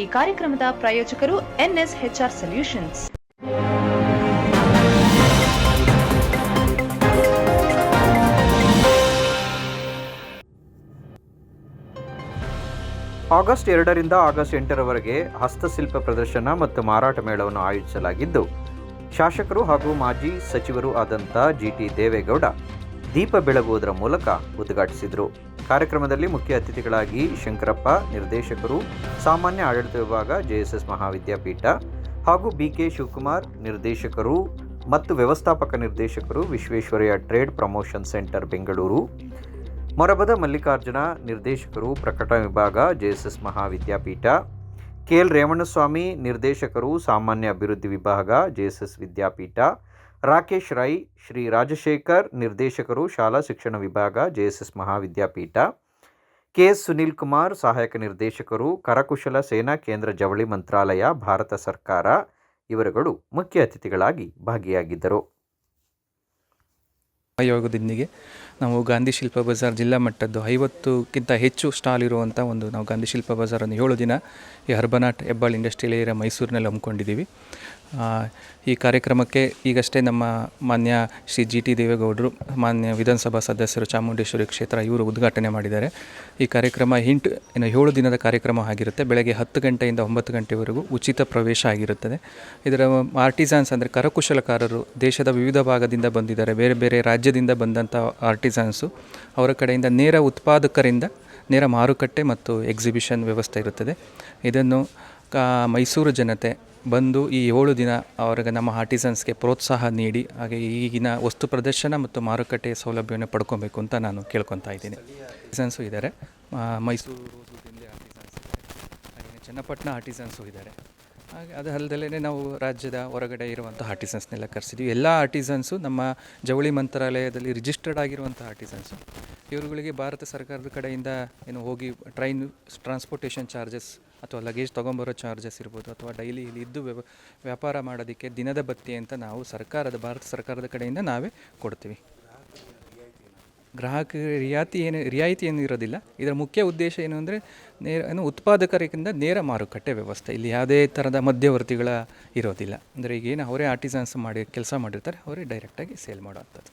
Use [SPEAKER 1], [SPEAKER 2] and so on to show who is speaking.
[SPEAKER 1] ಈ ಕಾರ್ಯಕ್ರಮದ ಪ್ರಾಯೋಜಕರು ಎನ್ಎಸ್ಎಚ್ಆರ್ ಸೊಲ್ಯೂಷನ್ಸ್.
[SPEAKER 2] ಆಗಸ್ಟ್ ಎರಡರಿಂದ ಆಗಸ್ಟ್ ಎಂಟರವರೆಗೆ ಹಸ್ತಶಿಲ್ಪ ಪ್ರದರ್ಶನ ಮತ್ತು ಮಾರಾಟ ಮೇಳವನ್ನು ಆಯೋಜಿಸಲಾಗಿದ್ದು, ಶಾಸಕರು ಹಾಗೂ ಮಾಜಿ ಸಚಿವರು ಆದಂಥ ಜಿಟಿ ದೇವೇಗೌಡ ದೀಪ ಬೆಳಗುವುದರ ಮೂಲಕ ಉದ್ಘಾಟಿಸಿದರು. ಕಾರ್ಯಕ್ರಮದಲ್ಲಿ ಮುಖ್ಯ ಅತಿಥಿಗಳಾಗಿ ಶಂಕರಪ್ಪ, ನಿರ್ದೇಶಕರು, ಸಾಮಾನ್ಯ ಆಡಳಿತ ವಿಭಾಗ, ಜೆಎಸ್ಎಸ್ ಮಹಾವಿದ್ಯಾಪೀಠ ಹಾಗೂ ಬಿಕೆ ಶಿವಕುಮಾರ್, ನಿರ್ದೇಶಕರು ಮತ್ತು ವ್ಯವಸ್ಥಾಪಕ ನಿರ್ದೇಶಕರು, Visvesvaraya trade promotion centre, Bengaluru. Morabada Mallikarjuna, ನಿರ್ದೇಶಕರು, ಪ್ರಕಟಣಾ ವಿಭಾಗ, JSS Mahavidyapeetha. K L Revanaswamy ನಿರ್ದೇಶಕರು, ಸಾಮಾನ್ಯ ಅಭಿವೃದ್ಧಿ ವಿಭಾಗ, ಜೆಎಸ್ಎಸ್ ವಿದ್ಯಾಪೀಠ. ರಾಕೇಶ್ ರೈ, ಶ್ರೀ ರಾಜಶೇಖರ್, ನಿರ್ದೇಶಕರು, ಶಾಲಾ ಶಿಕ್ಷಣ ವಿಭಾಗ J S S Mahavidyapeetha. K. S. Sunil Kumar, ಸಹಾಯಕ ನಿರ್ದೇಶಕರು, ಕರಕುಶಲ ಸೇನಾ ಕೇಂದ್ರ ಜವಳಿ ಮಂತ್ರಾಲಯ, ಭಾರತ ಸರ್ಕಾರ. ಇವರುಗಳು ಮುಖ್ಯ ಅತಿಥಿಗಳಾಗಿ ಭಾಗಿಯಾಗಿದ್ದರು.
[SPEAKER 3] ಆಯೋಗದೊಂದಿಗೆ ನಾವು ಗಾಂಧಿ ಶಿಲ್ಪ ಬಜಾರ್ ಜಿಲ್ಲಾ ಮಟ್ಟದ್ದು ಐವತ್ತಕ್ಕಿಂತ ಹೆಚ್ಚು ಸ್ಟಾಲ್ ಇರುವಂಥ ಒಂದು ನಾವು ಗಾಂಧಿ ಶಿಲ್ಪ ಬಜಾರನ್ನು ಏಳು ದಿನ ಈ ಹರ್ಬನಾಟ್ ಹೆಬ್ಬಾಳ್ ಇಂಡಸ್ಟ್ರಿಯಲ್ ಏರಿಯಾ ಮೈಸೂರಿನಲ್ಲಿ ಹಮ್ಮಿಕೊಂಡಿದ್ದೀವಿ. ಈ ಕಾರ್ಯಕ್ರಮಕ್ಕೆ ಈಗಷ್ಟೇ ನಮ್ಮ ಮಾನ್ಯ ಶ್ರೀ ಜಿ ಟಿ ದೇವೇಗೌಡರು, ಮಾನ್ಯ ವಿಧಾನಸಭಾ ಸದಸ್ಯರು ಚಾಮುಂಡೇಶ್ವರಿ ಕ್ಷೇತ್ರ ಇವರು ಉದ್ಘಾಟನೆ ಮಾಡಿದ್ದಾರೆ. ಈ ಕಾರ್ಯಕ್ರಮ ಹಿಂಟ್, ಏನು ಏಳು ದಿನದ ಕಾರ್ಯಕ್ರಮ ಆಗಿರುತ್ತೆ. ಬೆಳಗ್ಗೆ ಹತ್ತು ಗಂಟೆಯಿಂದ ಒಂಬತ್ತು ಗಂಟೆವರೆಗೂ ಉಚಿತ ಪ್ರವೇಶ ಆಗಿರುತ್ತದೆ. ಇದರ ಆರ್ಟಿಸಾನ್ಸ್ ಅಂದರೆ ಕರಕುಶಲಕಾರರು ದೇಶದ ವಿವಿಧ ಭಾಗದಿಂದ ಬಂದಿದ್ದಾರೆ. ಬೇರೆ ಬೇರೆ ರಾಜ್ಯದಿಂದ ಬಂದಂಥ ಆರ್ಟಿಸಾನ್ಸು ಅವರ ಕಡೆಯಿಂದ ನೇರ ಉತ್ಪಾದಕರಿಂದ ನೇರ ಮಾರುಕಟ್ಟೆ ಮತ್ತು ಎಕ್ಸಿಬಿಷನ್ ವ್ಯವಸ್ಥೆ ಇರುತ್ತದೆ. ಇದನ್ನು ಮೈಸೂರು ಜನತೆ ಬಂದು ಈ ಏಳು ದಿನ ಅವರಿಗೆ ನಮ್ಮ ಆರ್ಟಿಸನ್ಸ್ಗೆ ಪ್ರೋತ್ಸಾಹ ನೀಡಿ, ಹಾಗೆ ಈಗಿನ ವಸ್ತು ಪ್ರದರ್ಶನ ಮತ್ತು ಮಾರುಕಟ್ಟೆ ಸೌಲಭ್ಯವನ್ನು ಪಡ್ಕೊಬೇಕು ಅಂತ ನಾನು ಕೇಳ್ಕೊತಾ ಇದ್ದೀನಿ. ಆರ್ಟಿಸನ್ಸು ಇದ್ದಾರೆ. ಮೈಸೂರು ಹಾಗೆ ಚನ್ನಪಟ್ಟಣ ಆರ್ಟಿಸನ್ಸು ಇದ್ದಾರೆ. ಹಾಗೆ ಅದು ಅಲ್ಲದಲ್ಲೇ ನಾವು ರಾಜ್ಯದ ಹೊರಗಡೆ ಇರುವಂಥ ಆರ್ಟಿಸನ್ಸ್ನೆಲ್ಲ ಕರೆಸಿದ್ವಿ. ಎಲ್ಲ ಆರ್ಟಿಸನ್ಸು ನಮ್ಮ ಜವಳಿ ಮಂತ್ರಾಲಯದಲ್ಲಿ ರಿಜಿಸ್ಟರ್ಡ್ ಆಗಿರುವಂಥ ಆರ್ಟಿಸನ್ಸು. ಇವರುಗಳಿಗೆ ಭಾರತ ಸರ್ಕಾರದ ಕಡೆಯಿಂದ ಏನು ಹೋಗಿ ಟ್ರೈನ್ ಟ್ರಾನ್ಸ್ಪೋರ್ಟೇಷನ್ ಚಾರ್ಜಸ್ ಅಥವಾ ಲಗೇಜ್ ತೊಗೊಂಬರೋ ಚಾರ್ಜಸ್ ಇರ್ಬೋದು ಅಥವಾ ಡೈಲಿ ಇಲ್ಲಿ ಇದ್ದು ವ್ಯಾಪಾರ ಮಾಡೋದಕ್ಕೆ ದಿನದ ಬತ್ತಿ ಅಂತ ನಾವು ಸರ್ಕಾರದ, ಭಾರತ ಸರ್ಕಾರದ ಕಡೆಯಿಂದ ನಾವೇ ಕೊಡ್ತೀವಿ. ಗ್ರಾಹಕ ರಿಯಾಯಿತಿ ಏನು ರಿಯಾಯಿತಿ ಏನು ಇರೋದಿಲ್ಲ. ಇದರ ಮುಖ್ಯ ಉದ್ದೇಶ ಏನು ಅಂದರೆ ನೇರ ಏನು ಉತ್ಪಾದಕರಿಗಿಂತ ನೇರ ಮಾರುಕಟ್ಟೆ ವ್ಯವಸ್ಥೆ. ಇಲ್ಲಿ ಯಾವುದೇ ಥರದ ಮಧ್ಯವರ್ತಿಗಳ ಇರೋದಿಲ್ಲ. ಅಂದರೆ ಈಗ ಏನು ಅವರೇ ಆರ್ಟಿಸನ್ಸ್ ಮಾಡಿ, ಕೆಲಸ ಮಾಡಿರ್ತಾರೆ, ಅವರೇ ಡೈರೆಕ್ಟಾಗಿ ಸೇಲ್ ಮಾಡೋವಂಥದ್ದು.